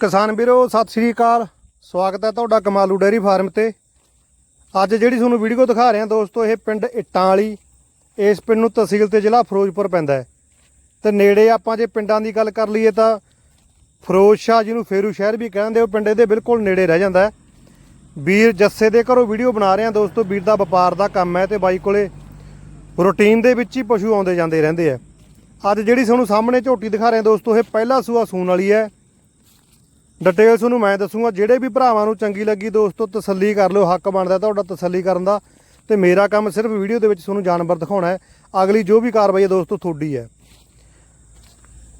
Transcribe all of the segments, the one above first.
ਕਿਸਾਨ ਵੀਰੋ, ਸਤਿ ਸ੍ਰੀ ਅਕਾਲ। ਸਵਾਗਤ ਹੈ ਤੁਹਾਡਾ ਕਮਾਲੂ ਡੇਅਰੀ ਫਾਰਮ ਤੇ। ਅੱਜ ਜਿਹੜੀ ਤੁਹਾਨੂੰ ਵੀਡੀਓ ਦਿਖਾ ਰਹੇ ਹਾਂ ਦੋਸਤੋ, ਇਹ ਪਿੰਡ ਇੱਟਾਂ ਵਾਲੀ। ਇਸ ਪਿੰਡ ਨੂੰ ਤਹਿਸੀਲ ਤੇ ਜ਼ਿਲ੍ਹਾ ਫਿਰੋਜ਼ਪੁਰ ਪੈਂਦਾ ਹੈ। ਤੇ ਨੇੜੇ ਆਪਾਂ ਜੇ ਪਿੰਡਾਂ ਦੀ ਗੱਲ ਕਰ ਲਈਏ ਤਾਂ ਫਿਰੋਜ਼ਸ਼ਾਹ ਜਿਹਨੂੰ ਫੇਰੂ ਸ਼ਹਿਰ ਵੀ ਕਹਿੰਦੇ ਉਹ ਪਿੰਡ ਇਹਦੇ ਬਿਲਕੁਲ ਨੇੜੇ ਰਹਿ ਜਾਂਦਾ ਹੈ। ਵੀਰ ਜੱਸੇ ਦੇ ਘਰੋਂ ਵੀਡੀਓ ਬਣਾ ਰਹੇ ਹਾਂ ਦੋਸਤੋ, ਵੀਰ ਦਾ ਵਪਾਰ ਦਾ ਕੰਮ ਹੈ ਤੇ ਬਾਈ ਕੋਲੇ ਰੂਟੀਨ ਦੇ ਵਿੱਚ ਹੀ ਪਸ਼ੂ ਆਉਂਦੇ ਜਾਂਦੇ ਰਹਿੰਦੇ ਆ। ਅੱਜ ਜਿਹੜੀ ਤੁਹਾਨੂੰ ਸਾਹਮਣੇ ਝੋਟੀ ਦਿਖਾ ਰਹੇ ਦੋਸਤੋ, ਇਹ ਪਹਿਲਾ ਸੂਆ ਸੂਣ ਵਾਲੀ ਹੈ। ਡਿਟੇਲ ਤੁਹਾਨੂੰ ਮੈਂ ਦੱਸੂਗਾ। ਜਿਹੜੇ ਵੀ ਭਰਾਵਾਂ ਨੂੰ ਚੰਗੀ ਲੱਗੀ ਦੋਸਤੋ, ਤਸੱਲੀ ਕਰ ਲਿਓ, ਹੱਕ ਬਣਦਾ ਤੁਹਾਡਾ ਤਸੱਲੀ ਕਰਨ ਦਾ। ਤੇ ਮੇਰਾ ਕੰਮ ਸਿਰਫ ਵੀਡੀਓ ਦੇ ਵਿੱਚ ਤੁਹਾਨੂੰ ਜਾਨਵਰ ਦਿਖਾਉਣਾ ਹੈ। ਅਗਲੀ ਜੋ ਵੀ ਕਾਰਵਾਈ ਹੈ ਦੋਸਤੋ, ਤੁਹਾਡੀ ਹੈ।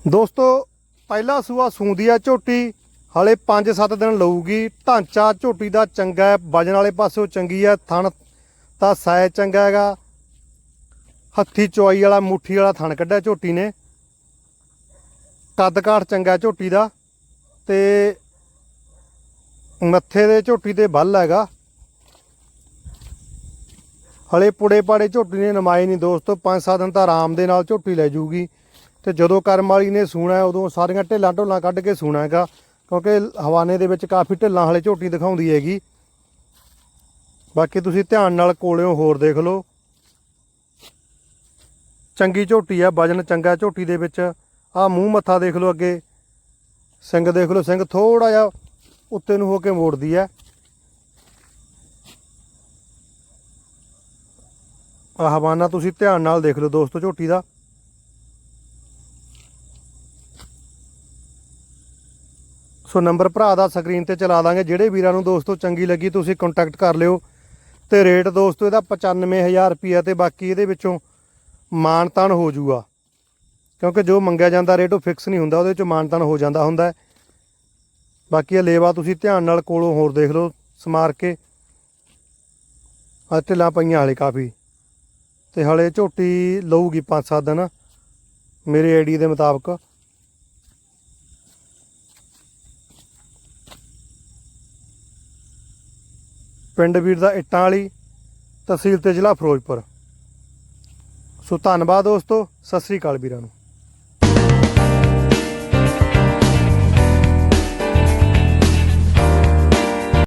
ਦੋਸਤੋ, ਪਹਿਲਾ ਸੂਆ ਸੂੰਦੀ ਆ ਝੋਟੀ। ਹਲੇ 5-7 ਦਿਨ ਲਊਗੀ। ਢਾਂਚਾ ਝੋਟੀ ਦਾ ਚੰਗਾ ਹੈ ਵਜਨ ਵਾਲੇ ਪਾਸਿਓਂ ਚੰਗੀ ਹੈ, ਥਣ ਤਾਂ ਸਾਇ ਚੰਗਾ ਹੈਗਾ। ਹੱਥੀ ਚੋਈ ਵਾਲਾ, ਮੁੱਠੀ ਵਾਲਾ ਥਣ ਕੱਢਿਆ ਝੋਟੀ ਨੇ। ਕੱਦ ਕਾਠ ਚੰਗਾ ਝੋਟੀ ਦਾ। ਤੇ ਮੱਥੇ ਦੇ ਝੋਟੀ ਤੇ ਬੱਲ ਹੈਗਾ। ਹਲੇ ਪੁੜੇ ਪਾੜੇ ਝੋਟੀ ਨੇ ਨਮਾਏ ਨਹੀਂ ਦੋਸਤੋ 5-7 ਦਿਨ ਤਾਂ ਆਰਾਮ ਦੇ ਨਾਲ ਝੋਟੀ ਲੈ ਜੂਗੀ। ਤੇ ਜਦੋਂ ਕਰਮ ਵਾਲੀ ਨੇ ਸੂਣਾ ਉਦੋਂ ਸਾਰੀਆਂ ਢਿੱਲਾਂ ਢੋਲਾਂ ਕੱਢ ਕੇ ਸੂਣਾ ਹੈਗਾ, ਕਿਉਂਕਿ ਹਵਾਨੇ ਦੇ ਵਿੱਚ ਕਾਫੀ ਢਿੱਲਾਂ ਹਲੇ ਝੋਟੀ ਦਿਖਾਉਂਦੀ ਹੈਗੀ। ਬਾਕੀ ਤੁਸੀਂ ਧਿਆਨ ਨਾਲ ਕੋਲਿਓ ਹੋਰ ਦੇਖ ਲਓ। ਚੰਗੀ ਝੋਟੀ ਆ, ਵਜਨ ਚੰਗਾ ਝੋਟੀ ਦੇ ਵਿੱਚ। ਆ ਮੂੰਹ ਮੱਥਾ ਦੇਖ ਲਓ ਅੱਗੇ। ਸਿੰਘ ਦੇਖ ਲਓ, ਸਿੰਘ ਥੋੜਾ ਜਿਹਾ ਉੱਤੇ ਨੂੰ ਹੋ ਕੇ ਮੋੜਦੀ ਹੈ। ਆ ਹਵਾਨਾ ਤੁਸੀਂ ਧਿਆਨ ਨਾਲ ਦੇਖ ਲਓ ਦੋਸਤੋ, ਝੋਟੀ ਦਾ। ਸੋ ਨੰਬਰ ਭਰਾ ਦਾ ਸਕਰੀਨ ਤੇ ਚਲਾ ਦਾਂਗੇ। ਜਿਹੜੇ ਵੀਰਾਂ ਨੂੰ ਦੋਸਤੋ ਚੰਗੀ ਲੱਗੀ, ਤੁਸੀਂ ਕੰਟੈਕਟ ਕਰ ਲਿਓ। ਤੇ ਰੇਟ ਦੋਸਤੋ, ਇਹਦਾ 95000 ਰੁਪਿਆ ਤੇ ਬਾਕੀ ਇਹਦੇ ਵਿੱਚੋਂ ਮਾਨਤਾਨ ਹੋ ਜੂਗਾ ਕਿਉਂਕਿ ਜੋ ਮੰਗਿਆ ਜਾਂਦਾ ਰੇਟ ਉਹ ਫਿਕਸ ਨਹੀਂ ਹੁੰਦਾ, ਉਹਦੇ 'ਚ ਮਾਨਤਾਨ ਹੋ ਜਾਂਦਾ ਹੁੰਦਾ ਬਾਕੀ ਇਹ ਲੇਵਾ ਤੁਸੀਂ ਧਿਆਨ ਨਾਲ ਕੋਲੋਂ ਹੋਰ ਦੇਖ ਲਓ, ਸਮਾਰ ਕੇ। ਆ ਢਿੱਲਾਂ ਪਈਆਂ ਹਲੇ ਕਾਫੀ। ਤੇ ਹਲੇ ਝੋਟੀ ਲਊਗੀ 5-7 ਦਿਨ, ਮੇਰੇ ਆਈਡੀ ਦੇ ਮੁਤਾਬਕ। ਪਿੰਡ ਵੀਰ ਦਾ ਇੱਟਾਂ ਵਾਲੀ, ਤਹਿਸੀਲ ਤੇ ਜ਼ਿਲ੍ਹਾ ਫਿਰੋਜ਼ਪੁਰ। ਸੋ ਧੰਨਵਾਦ ਦੋਸਤੋ, ਸਤਿ ਸ੍ਰੀ ਅਕਾਲ ਵੀਰਾਂ ਨੂੰ।